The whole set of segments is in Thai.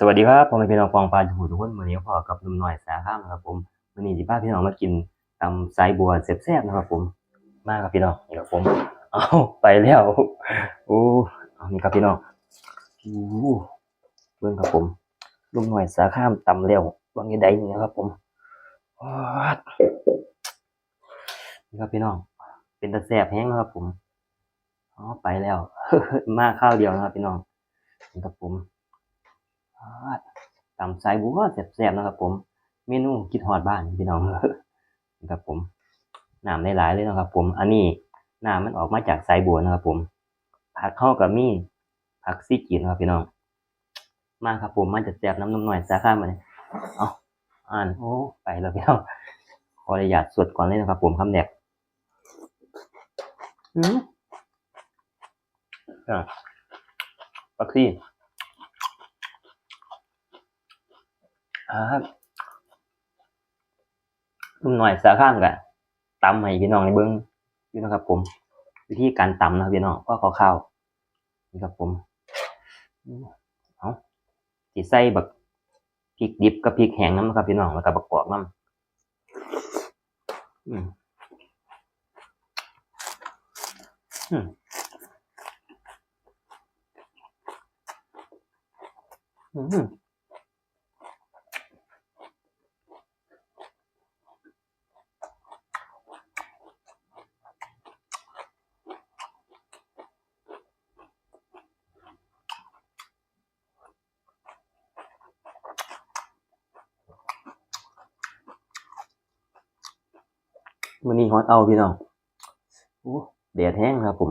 สวัสดีครับผมเป็นพี่น้องฟองปลาจูทุกคนวันนี้พอกับนุ่มหน่อยสาข้ามนะครับผมวันนี้สิพาพี่น้องมากินตำไซบัวแซ่บๆนะครับ ผม มาครับพี่น้องนี่ครับผม เอาไปแล้วโอ้เอานี่ครับพี่น้องอู้เบิ่งครับผมนุ่มหน่อยสาข้ามตำแล้ววางอยังไดนี่นะครับ ผมนี่ครับพี่น้อง เป็นตะแซ่บแห้งนะครับ ผมอ๋อไปแล้ว มาข้าวเดียวนะครับพี่น้องนี่ครับผม ตำสายบัวแซ่บๆนะครับ ผม เมนูคิดฮอดบ้านพี่น้องนะครับผมน้ำหลายๆเลยนะครับ ผม อันนี้น้ำมันออกมาจากสายบัวนะครับ ผม ผักเข้ากับมีผักซีกีนะครับพี่น้อง มาครับผมมาจะแซ่บน้ำนมหน่อยสาขามาเนี่ยเอาอ่านโอ้ไปแล้วพี่น้องขออนุญาตสวดก่อนเลยนะครับ ผมคำแดกอืมอะผักซี ครับลุงหน่อยสาข้ามกันตำให้พี่น้องในเบิ้องอยู่นะครับ ผม วิธีการตำนะครับพี่น้องก็ขอข้าวนี่ครับผมเอาสีใส่บักพริกดิบกับพริกแห้งน้ำนะครับพี่น้องแล้วก็บักกอกน้ำอืมอืมอืม วันนี้ฮอตเอาพี่น้องโอ้แดดแห้งครับ ผม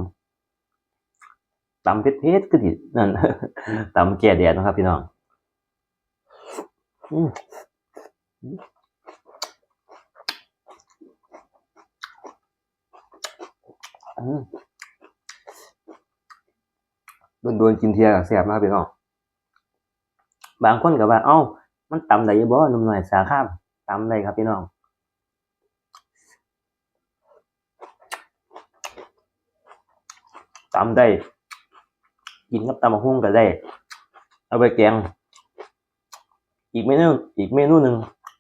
ตำเพชรเพชรก็ดินั่นตำแก่แดดนะครับ พี่น้องอืมอืมโดนๆกินเทียแซ่บมากพี่น้องบางคนก็ว่า เอ้า มันตำได้ยังบ่หนุ่มหน่อยสาข้ามตำได้ครับพี่น้อง ตำได้ กินกับตำมะฮุ่งก็ได้ เอาไปแกง อีกเมนูอีกเมนูหนึ่ง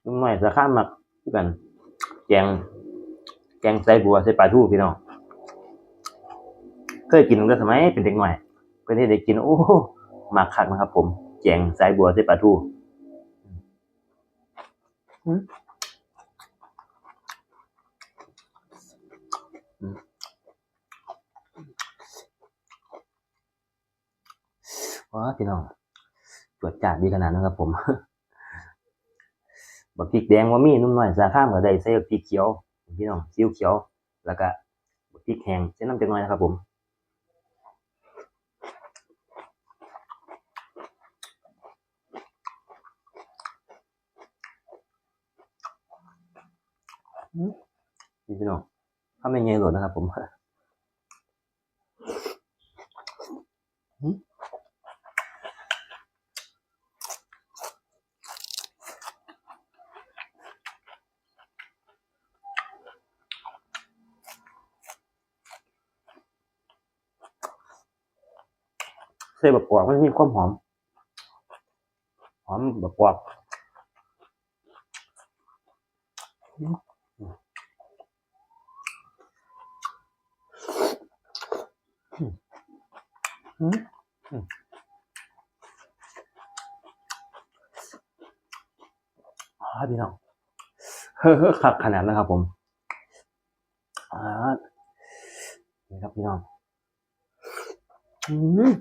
นุ่มหน่อยสาข้ามมักกัน แกง แกงใส่บัวใส่ปลาทูพี่น้องเคยกินตั้งแต่สมัยเป็นเด็กหน่อยเพื่อนที่ได้กินโอ้มักคักนะครับ ผม แกงใส่บัวใส่ปลาทูอืมอืม ว้าพี่น้องตรวจจัดดีขนาดนั้นครับผมบักพริกแดงว่ามีนุ่มหน้อยสาข้ามก็ได้ใส่บักพริกเขียวพี่น้องซีอิ๊วเขียว แล้วก็บักพริกแห้งใส่น้ำจังน้อยนะครับผมพี่น้องถ้าไม่เงี้ยหลดนะครับผม ใส่บักกวากมันมีความหอม หอมบักกวากอืมอืมอ่าพี่น้องเฮ้อขักขนาดนะครับผมอ่านี่ครับพี่น้อง อืม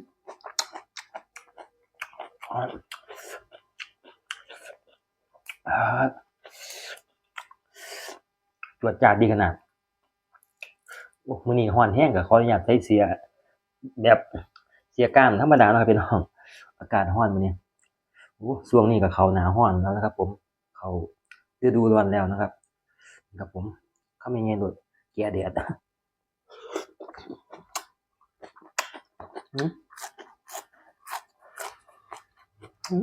ตรวจจัดดีขนาดโอ้มือนี้ห้อนแห้งกับขออนุญาตใช้เสีย แบบเสียกล้ามธรรมดาแล้วครับพี่น้อง อากาศห้อนมือนี้โอ้ช่วงนี้ก็เขาหนาห้อนแล้วนะครับ ผม เข้าฤดูร้อนแล้วนะครับครับผม เขาไม่เงี้ยหลุดเกียร์เดียด อื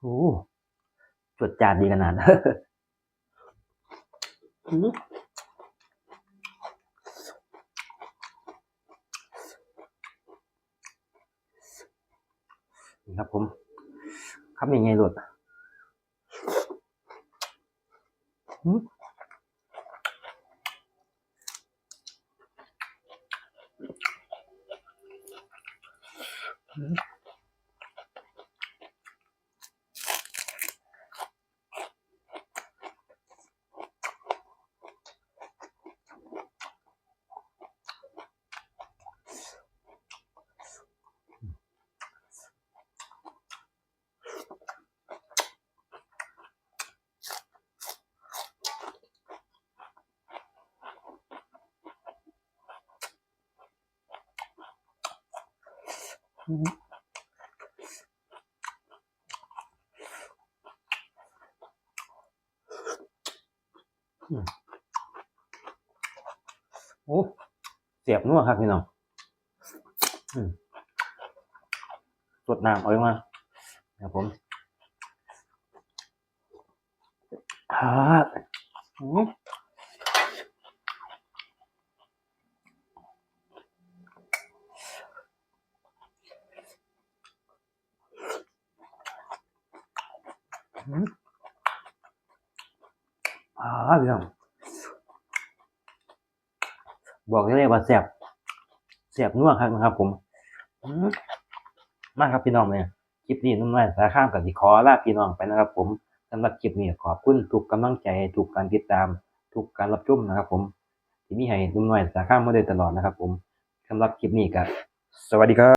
โอ้จดจาดดีขนาดนี่ครับผมคำยังไงหลดอืม โอ้เสียบนัวครับพี่น้องสดน้ำเอาออกมาครับผมอ่าอืม อืมอ่าพี่น้องบอกได้เลยว่าแซ่บแซ่บนัวครับนะครับผมมมากครับพี่น้องเนี่ยคลิปนี้นุ่มน้อยสาข้ามกับที่ขอลาพี่น้องไปนะครับ ผมสำหรับคลิปนี้ขอบคุณทุกกำลังใจทุกการติดตาม ทุกการรับชมนะครับ ผม ที่มีให้นุ่มน้อยสาข้ามมาโดยตลอดนะครับ ผมสำหรับคลิปนี้ก็สวัสดีครับ